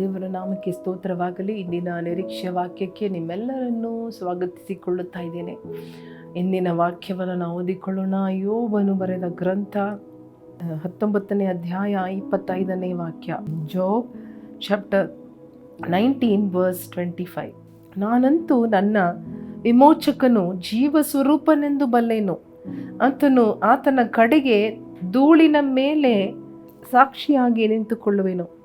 ದೇವರ ನಾಮಕ್ಕೆ ಸ್ತೋತ್ರವಾಗಲಿ. ಇಂದಿನ ನಿರೀಕ್ಷೆ ವಾಕ್ಯಕ್ಕೆ ನಿಮ್ಮೆಲ್ಲರನ್ನೂ ಸ್ವಾಗತಿಸಿಕೊಳ್ಳುತ್ತಾ ಇದ್ದೇನೆ. ಇಂದಿನ ವಾಕ್ಯವನ್ನು ನಾವು ಓದಿಕೊಳ್ಳೋಣ. ಯೋಬನು ಬರೆದ ಗ್ರಂಥ ಹತ್ತೊಂಬತ್ತನೇ ಅಧ್ಯಾಯ ಇಪ್ಪತ್ತೈದನೇ ವಾಕ್ಯ. Job chapter nineteen verse twenty five. ನಾನಂತೂ ನನ್ನ ವಿಮೋಚಕನು ಜೀವ ಸ್ವರೂಪನೆಂದು ಬಲ್ಲೆನು. ಆತನು ಆತನ ಕಡೆಗೆ ಧೂಳಿನ ಮೇಲೆ ಸಾಕ್ಷಿಯಾಗಿ ನಿಂತುಕೊಳ್ಳುವೆನು.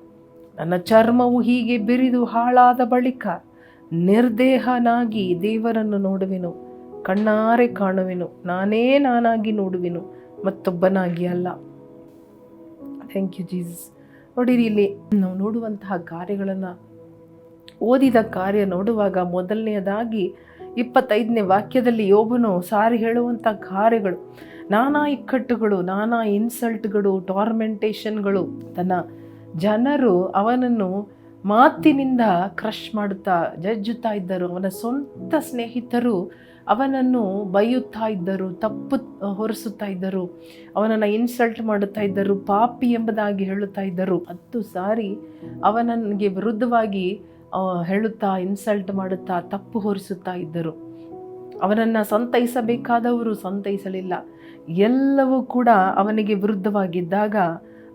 ನನ್ನ ಚರ್ಮವು ಹೀಗೆ ಬಿರಿದು ಹಾಳಾದ ಬಳಿಕ ನಿರ್ದೇಹನಾಗಿ ದೇವರನ್ನು ನೋಡುವೆನು, ಕಣ್ಣಾರೆ ಕಾಣುವೆನು, ನಾನೇ ನಾನಾಗಿ ನೋಡುವೆನು, ಮತ್ತೊಬ್ಬನಾಗಿ ಅಲ್ಲ. ಥ್ಯಾಂಕ್ ಯು ಜೀಸಸ್ ನೋಡಿರಿ ಇಲ್ಲಿ ನಾವು ನೋಡುವಂತಹ ಕಾರ್ಯಗಳನ್ನು ಓದಿದ ಕಾರ್ಯ ನೋಡುವಾಗ ಮೊದಲನೆಯದಾಗಿ ಇಪ್ಪತ್ತೈದನೇ ವಾಕ್ಯದಲ್ಲಿ ಯೋಬನು ಸಾರಿ ಹೇಳುವಂಥ ಕಾರ್ಯಗಳು, ನಾನಾ ಇಕ್ಕಟ್ಟುಗಳು, ನಾನಾ ಇನ್ಸಲ್ಟ್ಗಳು ಟಾರ್ಮೆಂಟೇಷನ್ಗಳು ತನ್ನ ಜನರು ಅವನನ್ನು ಮಾತಿನಿಂದ ಕ್ರಶ್ ಮಾಡುತ್ತಾ ಜಜ್ಜುತ್ತಾ ಇದ್ದರು. ಅವನ ಸ್ವಂತ ಸ್ನೇಹಿತರು ಅವನನ್ನು ಬೈಯುತ್ತಾ ಇದ್ದರು, ತಪ್ಪು ಹೊರಿಸುತ್ತಾ ಇದ್ದರು, ಅವನನ್ನು ಇನ್ಸಲ್ಟ್ ಮಾಡುತ್ತಾ ಇದ್ದರು, ಪಾಪಿ ಎಂಬುದಾಗಿ ಹೇಳುತ್ತಾ ಇದ್ದರು. ಹತ್ತು ಸಾರಿ ಅವನಿಗೆ ವಿರುದ್ಧವಾಗಿ ಹೇಳುತ್ತಾ ಇನ್ಸಲ್ಟ್ ಮಾಡುತ್ತಾ, ತಪ್ಪು ಹೊರಿಸುತ್ತಾ ಇದ್ದರು. ಅವನನ್ನು ಸಂತೈಸಬೇಕಾದವರು ಸಂತೈಸಲಿಲ್ಲ. ಎಲ್ಲವೂ ಕೂಡ ಅವನಿಗೆ ವಿರುದ್ಧವಾಗಿದ್ದಾಗ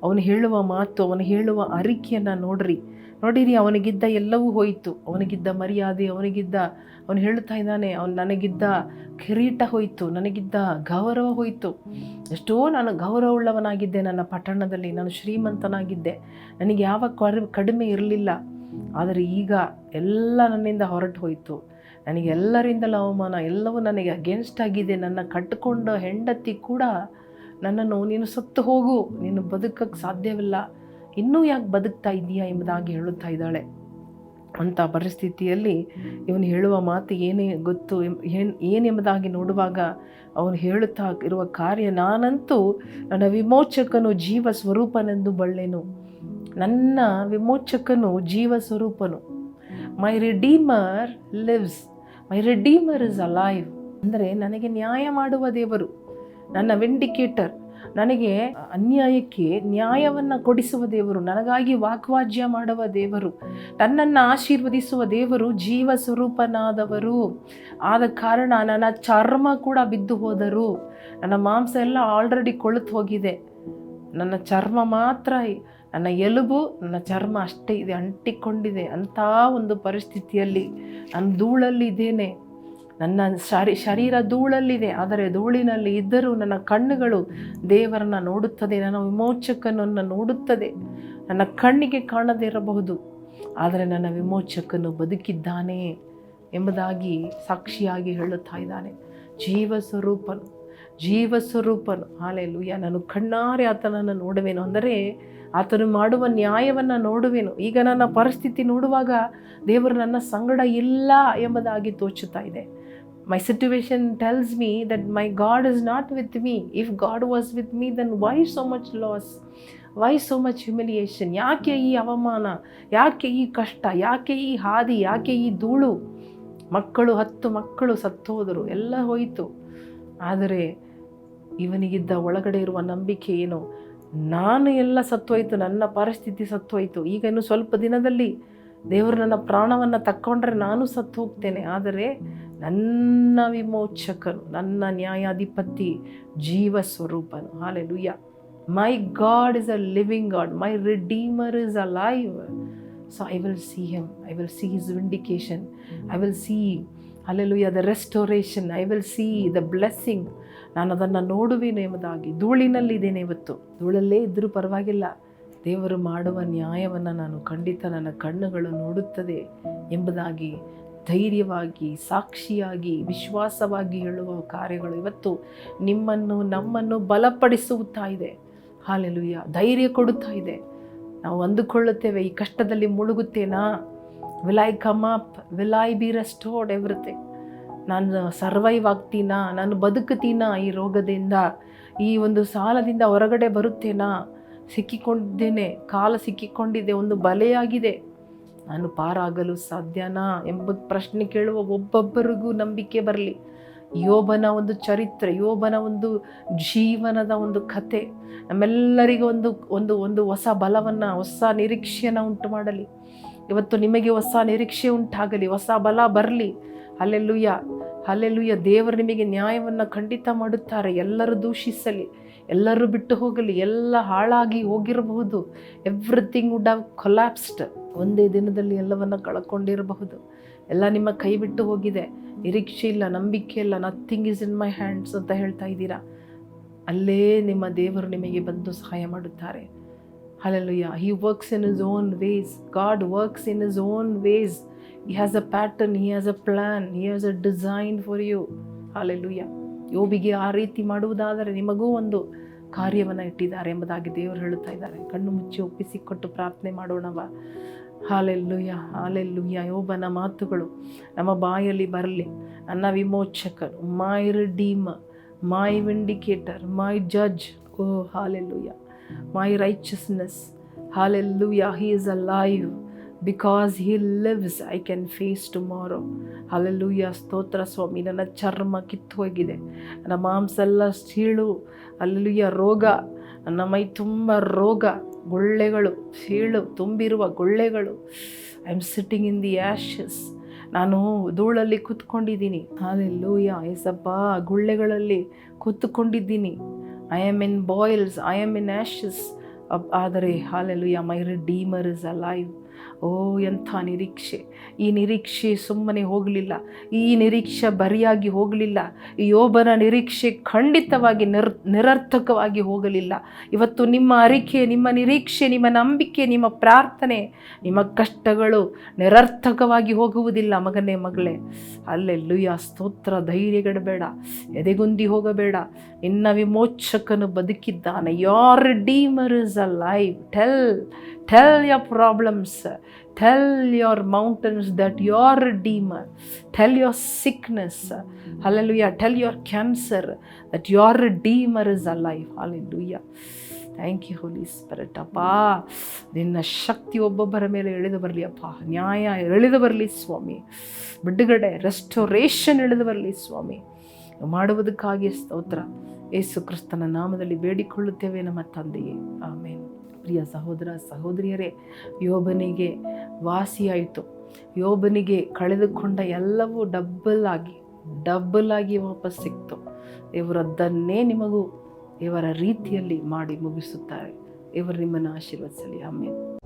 ಅವನು ಹೇಳುವ ಮಾತು, ಅವನು ಹೇಳುವ ಅರಿಕೆಯನ್ನು ನೋಡ್ರಿ. ನೋಡಿರಿ, ಅವನಿಗಿದ್ದ ಎಲ್ಲವೂ ಹೋಯಿತು. ಅವನಿಗಿದ್ದ ಮರ್ಯಾದೆ, ಅವನಿಗಿದ್ದ, ಅವನು ಹೇಳ್ತಾ ಇದ್ದಾನೆ, ಅವನು ನನಗಿದ್ದ ಕಿರೀಟ ಹೋಯಿತು, ನನಗಿದ್ದ ಗೌರವ ಹೋಯಿತು. ಎಷ್ಟೋ ನಾನು ಗೌರವವುಳ್ಳವನಾಗಿದ್ದೆ, ನನ್ನ ಪಟ್ಟಣದಲ್ಲಿ, ನಾನು ಶ್ರೀಮಂತನಾಗಿದ್ದೆ. ನನಗೆ ಯಾವ ಕಡಿಮೆ ಇರಲಿಲ್ಲ. ಆದರೆ ಈಗ ಎಲ್ಲ ನನ್ನಿಂದ ಹೊರಟು ಹೋಯಿತು. ನನಗೆ ಎಲ್ಲರಿಂದಲೂ ಅವಮಾನ, ಎಲ್ಲವೂ ನನಗೆ ಅಗೇನ್ಸ್ಟ್ ಆಗಿದೆ. ನನ್ನ ಕಟ್ಟಿಕೊಂಡ ಹೆಂಡತಿ ಕೂಡ ನನ್ನನ್ನು ನೀನು ಸತ್ತು ಹೋಗು, ನೀನು ಬದುಕಕ್ಕೆ ಸಾಧ್ಯವಿಲ್ಲ. ಇನ್ನೂ ಯಾಕೆ ಬದುಕ್ತಾ ಇದೆಯಾ ಎಂಬುದಾಗಿ ಹೇಳುತ್ತಾ ಇದ್ದಾಳೆ. ಅಂಥ ಪರಿಸ್ಥಿತಿಯಲ್ಲಿ ಇವನು ಹೇಳುವ ಮಾತು ಏನೇ ಗೊತ್ತು ಏನು ಏನ್, ಏನೆಂಬುದಾಗಿ ನೋಡುವಾಗ ಅವನು ಹೇಳುತ್ತಾ ಇರುವ ಕಾರ್ಯ, ನಾನಂತೂ ನನ್ನ ವಿಮೋಚಕನು ಜೀವ ಸ್ವರೂಪನೆಂದು ಬಳ್ಳೆನು ನನ್ನ ವಿಮೋಚಕನು ಜೀವ ಸ್ವರೂಪನು my redeemer lives my redeemer is alive ಅಂದರೆ ನನಗೆ ನ್ಯಾಯ ಮಾಡುವ ದೇವರು. ನನ್ನ ವೆಂಡಿಕೇಟರ್ ನನಗೆ ಅನ್ಯಾಯಕ್ಕೆ ನ್ಯಾಯವನ್ನು ಕೊಡಿಸುವ ದೇವರು, ನನಗಾಗಿ ವಾಗ್ವಾಜ್ಯ ಮಾಡುವ ದೇವರು ನನ್ನನ್ನು ಆಶೀರ್ವದಿಸುವ ದೇವರು ಜೀವ ಸ್ವರೂಪನಾದವರು. ಆದ ಕಾರಣ ನನ್ನ ಚರ್ಮ ಕೂಡ ಬಿದ್ದು ಹೋದರು. ನನ್ನ ಮಾಂಸ ಎಲ್ಲ ಆಲ್ರೆಡಿ ಕೊಳೆತು ಹೋಗಿದೆ. ನನ್ನ ಚರ್ಮ ಮಾತ್ರ, ನನ್ನ ಎಲುಬು, ನನ್ನ ಚರ್ಮ ಅಷ್ಟೇ ಇದೆ, ಅಂಟಿಕೊಂಡಿದೆ ಅಂಥ ಒಂದು ಪರಿಸ್ಥಿತಿಯಲ್ಲಿ, ನಾನು ಧೂಳಲ್ಲಿ ಇದ್ದೇನೆ. ನನ್ನ ಶರೀ ಶರೀರ ಧೂಳಲ್ಲಿದೆ, ಆದರೆ ಧೂಳಿನಲ್ಲಿ ಇದ್ದರೂ ನನ್ನ ಕಣ್ಣುಗಳು ದೇವರನ್ನ ನೋಡುತ್ತದೆ, ನನ್ನ ವಿಮೋಚಕನನ್ನು ನೋಡುತ್ತದೆ, ನನ್ನ ಕಣ್ಣಿಗೆ ಕಾಣದೇ ಇರಬಹುದು, ಆದರೆ ನನ್ನ ವಿಮೋಚಕನು ಬದುಕಿದ್ದಾನೆ ಎಂಬುದಾಗಿ ಸಾಕ್ಷಿಯಾಗಿ ಹೇಳುತ್ತಾ ಇದ್ದಾನೆ. ಜೀವ ಸ್ವರೂಪನು ಜೀವ ಸ್ವರೂಪನು ಹಾಲೆಲುಯ್ಯ, ನಾನು ಕಣ್ಣಾರೆ ಆತನನ್ನು ನೋಡುವೆನು, ಅಂದರೆ ಆತನು ಮಾಡುವ ನ್ಯಾಯವನ್ನು ನೋಡುವೆನು. ಈಗ ನನ್ನ ಪರಿಸ್ಥಿತಿ ನೋಡುವಾಗ ದೇವರು ನನ್ನ ಸಂಗಡ ಇಲ್ಲ ಎಂಬುದಾಗಿ ತೋಚುತ್ತಾ ಇದೆ. My situation tells me that my God is not with me if God was with me then why so much loss why so much humiliation ಯಾಕೆ ಈ ಅವಮಾನ? ಯಾಕೆ ಈ ಕಷ್ಟ? ಯಾಕೆ ಈ ಹಾದಿ? ಯಾಕೆ ಈ ಧೂಳು? ಮಕ್ಕಳು, ಹತ್ತು ಮಕ್ಕಳು ಸತ್ತೋದರು. ಎಲ್ಲ ಹೋಯಿತು. ಆದರೆ ಇವನಿಗಿದ್ದ ಒಳಗಡೆ ಇರುವ ನಂಬಿಕೆ ಏನು? ನಾನು ಎಲ್ಲ ಸತ್ತೋಯ್ತು. ನನ್ನ ಪರಿಸ್ಥಿತಿ ಸತ್ತೋಯ್ತು. ಈಗ ಇನ್ನು ಸ್ವಲ್ಪ ದಿನದಲ್ಲಿ ದೇವರು ನನ್ನ ಪ್ರಾಣವನ್ನು ತಕ್ಕೊಂಡ್ರೆ ನಾನು ಸತ್ತು ಹೋಗ್ತೇನೆ. ಆದರೆ ನನ್ನ ವಿಮೋಚಕನು ನನ್ನ ನ್ಯಾಯಾಧಿಪತಿ ಜೀವ ಸ್ವರೂಪನು. Hallelujah my God is a living God my redeemer is a live so I will see him I will see his vindication I will see alleluia the restoration I will see the blessing ನಾನು ಅದನ್ನು ನೋಡುವೇನು ಎಂಬುದಾಗಿ. ಧೂಳಿನಲ್ಲಿದ್ದೇನೆ ಇವತ್ತು. ಧೂಳಲ್ಲೇ ಇದ್ದರೂ ಪರವಾಗಿಲ್ಲ. ದೇವರು ಮಾಡುವ ನ್ಯಾಯವನ್ನು ನಾನು ಖಂಡಿತ ನನ್ನ ಕಣ್ಣುಗಳು ನೋಡುತ್ತದೆ ಎಂಬುದಾಗಿ ಧೈರ್ಯವಾಗಿ, ಸಾಕ್ಷಿಯಾಗಿ, ವಿಶ್ವಾಸವಾಗಿ ಹೇಳುವ ಕಾರ್ಯಗಳು ಇವತ್ತು ನಿಮ್ಮನ್ನು, ನಮ್ಮನ್ನು ಬಲಪಡಿಸುತ್ತಾ ಇದೆ. ಹಾಲೆಲುಯ್ಯ ಧೈರ್ಯ ಕೊಡುತ್ತಾ ಇದೆ. ನಾವು ಅಂದುಕೊಳ್ಳುತ್ತೇವೆ, ಈ ಕಷ್ಟದಲ್ಲಿ ಮುಳುಗುತ್ತೇನಾ? Will I come up will I be restored everything ನಾನು ಸರ್ವೈವ್ ಆಗ್ತೀನಾ? ನಾನು ಬದುಕುತ್ತೀನಾ ಈ ರೋಗದಿಂದ? ಈ ಒಂದು ಸಾಲದಿಂದ ಹೊರಗಡೆ ಬರುತ್ತೇನಾ? ಸಿಕ್ಕಿಕೊಂಡಿದ್ದೇನೆ, ಕಾಲ ಸಿಕ್ಕಿಕೊಂಡಿದೆ, ಒಂದು ಬಲೆಯಾಗಿದೆ. ನಾನು ಪಾರಾಗಲು ಸಾಧ್ಯನಾ ಎಂಬ ಪ್ರಶ್ನೆ ಕೇಳುವ ಒಬ್ಬೊಬ್ಬರಿಗೂ ನಂಬಿಕೆ ಬರಲಿ. ಯೋಬನ ಒಂದು ಚರಿತ್ರೆ, ಯೋಬನ ಒಂದು ಜೀವನದ ಒಂದು ಕತೆ ನಮ್ಮೆಲ್ಲರಿಗೂ ಒಂದು ಒಂದು ಒಂದು ಹೊಸ ಬಲವನ್ನು, ಹೊಸ ನಿರೀಕ್ಷೆಯನ್ನು ಉಂಟು ಮಾಡಲಿ. ಇವತ್ತು ನಿಮಗೆ ಹೊಸ ನಿರೀಕ್ಷೆ ಉಂಟಾಗಲಿ, ಹೊಸ ಬಲ ಬರಲಿ. ಅಲ್ಲೆಲ್ಲುಯ್ಯ ಅಲ್ಲೆಲ್ಲುಯ್ಯ ದೇವರು ನಿಮಗೆ ನ್ಯಾಯವನ್ನು ಖಂಡಿತ ಮಾಡುತ್ತಾರೆ. ಎಲ್ಲರೂ ದೂಷಿಸಲಿ, ಎಲ್ಲರೂ ಬಿಟ್ಟು ಹೋಗಲಿ, ಎಲ್ಲ ಹಾಳಾಗಿ ಹೋಗಿರಬಹುದು. ಎವ್ರಿಥಿಂಗ್ ವುಡ್ ಹ್ಯಾವ್ ಕೊಲ್ಯಾಪ್ಸ್ಡ್ ಒಂದೇ ದಿನದಲ್ಲಿ ಎಲ್ಲವನ್ನು ಕಳ್ಕೊಂಡಿರಬಹುದು. ಎಲ್ಲ ನಿಮ್ಮ ಕೈ ಬಿಟ್ಟು ಹೋಗಿದೆ. ನಿರೀಕ್ಷೆ ಇಲ್ಲ, ನಂಬಿಕೆ ಇಲ್ಲ nothing is in my hands ಅಂತ ಹೇಳ್ತಾ ಇದ್ದೀರಾ? ಅಲ್ಲೇ ನಿಮ್ಮ ದೇವರು ನಿಮಗೆ ಬಂದು ಸಹಾಯ ಮಾಡುತ್ತಾರೆ. Hallelujah. He works in his own ways God works in his own ways. He has a pattern, He has a plan, He has a design for you. Hallelujah. ಯೋಬಿಗೆ ಆ ರೀತಿ ಮಾಡುವುದಾದರೆ ನಿಮಗೂ ಒಂದು ಕಾರ್ಯವನ್ನು ಇಟ್ಟಿದ್ದಾರೆ ಎಂಬುದಾಗಿ ದೇವರು ಹೇಳುತ್ತಾ ಇದ್ದಾರೆ. ಕಣ್ಣು ಮುಚ್ಚಿ ಒಪ್ಪಿಸಿಕೊಟ್ಟು ಪ್ರಾರ್ಥನೆ ಮಾಡೋಣವ. ಹಾಲೆಲ್ಲುಯ್ಯ ಹಾಲೆಲ್ಲುಯ್ಯ ಯೋಬನ ಮಾತುಗಳು ನಮ್ಮ ಬಾಯಲ್ಲಿ ಬರಲಿ. ನನ್ನ ವಿಮೋಚಕರು my redeem my vindicator my judge O hallelujah my righteousness hallelujah he He a alive. Because he lives I can face tomorrow alleluia ಸ್ತೋತ್ರ ಸ್ವಾಮಿ, ನನ್ನ ಚರ್ಮ ಕಿತ್ತು ಹೋಗಿದೆ ನನ್ನ ಮಾಂಸ ಎಲ್ಲ ಸೀಳು ಅಲ್ಲೂಯ ರೋಗ. ನನ್ನ ಮೈ ತುಂಬ ರೋಗ. ಗುಳ್ಳೆಗಳು ಸೀಳು, ತುಂಬಿರುವ ಗುಳ್ಳೆಗಳು. I am sitting in the ashes ನಾನು ಧೂಳಲ್ಲಿ ಕೂತ್ಕೊಂಡಿದ್ದೀನಿ. ಅಲ್ಲೆಲ್ಲೂಯ್ಯ ಏಸಪ್ಪ, ಗುಳ್ಳೆಗಳಲ್ಲಿ ಕೂತ್ಕೊಂಡಿದ್ದೀನಿ. I am in boils I am in ashes ಆದರೆ hallelujah my redeemer is alive ಓ, ಎಂಥ ನಿರೀಕ್ಷೆ. ಈ ನಿರೀಕ್ಷೆ ಸುಮ್ಮನೆ ಹೋಗಲಿಲ್ಲ. ಈ ನಿರೀಕ್ಷೆ ಬರಿಯಾಗಿ ಹೋಗಲಿಲ್ಲ. ಈ ಯೋಬನ ನಿರೀಕ್ಷೆ ಖಂಡಿತವಾಗಿ ನಿರ್, ನಿರರ್ಥಕವಾಗಿ ಹೋಗಲಿಲ್ಲ. ಇವತ್ತು ನಿಮ್ಮ ಅರಿಕೆ, ನಿಮ್ಮ ನಿರೀಕ್ಷೆ, ನಿಮ್ಮ ನಂಬಿಕೆ, ನಿಮ್ಮ ಪ್ರಾರ್ಥನೆ, ನಿಮ್ಮ ಕಷ್ಟಗಳು ನಿರರ್ಥಕವಾಗಿ ಹೋಗುವುದಿಲ್ಲ ಮಗನೇ, ಮಗಳೇ. ಅಲ್ಲೆಲ್ಲುಯ್ಯ, ಸ್ತೋತ್ರ, ಧೈರ್ಯಗಡಬೇಡ. ಎದೆಗುಂದಿ ಹೋಗಬೇಡ. ನಿನ್ನ ವಿಮೋಚಕನು ಬದುಕಿದ್ದಾನೆ. Your redeemer is a live tell tell your problems tell your mountains that your redeemer. Tell your sickness. Hallelujah. Tell your cancer that your redeemer is alive. Hallelujah. Thank you holy spirit ಅಪ್ಪ, ನಿನ್ನ ಶಕ್ತಿ ಒಬ್ಬೊಬ್ಬರ ಮೇಲೆ ಇಳಿದು ಬರಲಿ ಅಪ್ಪ. ನ್ಯಾಯ ಇಳಿದು ಬರಲಿ ಸ್ವಾಮಿ. ಬಿಡುಗಡೆ ರೆಸ್ಟೋರೇಷನ್ ಇಳಿದು ಬರಲಿ ಸ್ವಾಮಿ. ಮಾಡುವುದಕ್ಕಾಗಿ ಸ್ತೋತ್ರ. ಯೇಸು ಕ್ರಿಸ್ತನ ನಾಮದಲ್ಲಿ ಬೇಡಿಕೊಳ್ಳುತ್ತೇವೆ ನಮ್ಮ ತಂದೆಯೇ. ಆಮೇಲೆ ಪ್ರಿಯ ಸಹೋದರ ಸಹೋದರಿಯರೇ, ಯೋಬನಿಗೆ ವಾಸಿಯಾಯಿತು. ಯೋಬನಿಗೆ ಕಳೆದುಕೊಂಡ ಎಲ್ಲವೂ ಡಬ್ಬಲ್ ಆಗಿ ಡಬ್ಬಲ್ ಆಗಿ ವಾಪಸ್ ಸಿಕ್ತು. ಇವರದ್ದನ್ನೇ ನಿಮಗೂ ಇವರ ರೀತಿಯಲ್ಲಿ ಮಾಡಿ ಮುಗಿಸುತ್ತಾರೆ. ಇವರು ನಿಮ್ಮನ್ನು ಆಶೀರ್ವದಿಸಲಿ. ಆಮೇಲೆ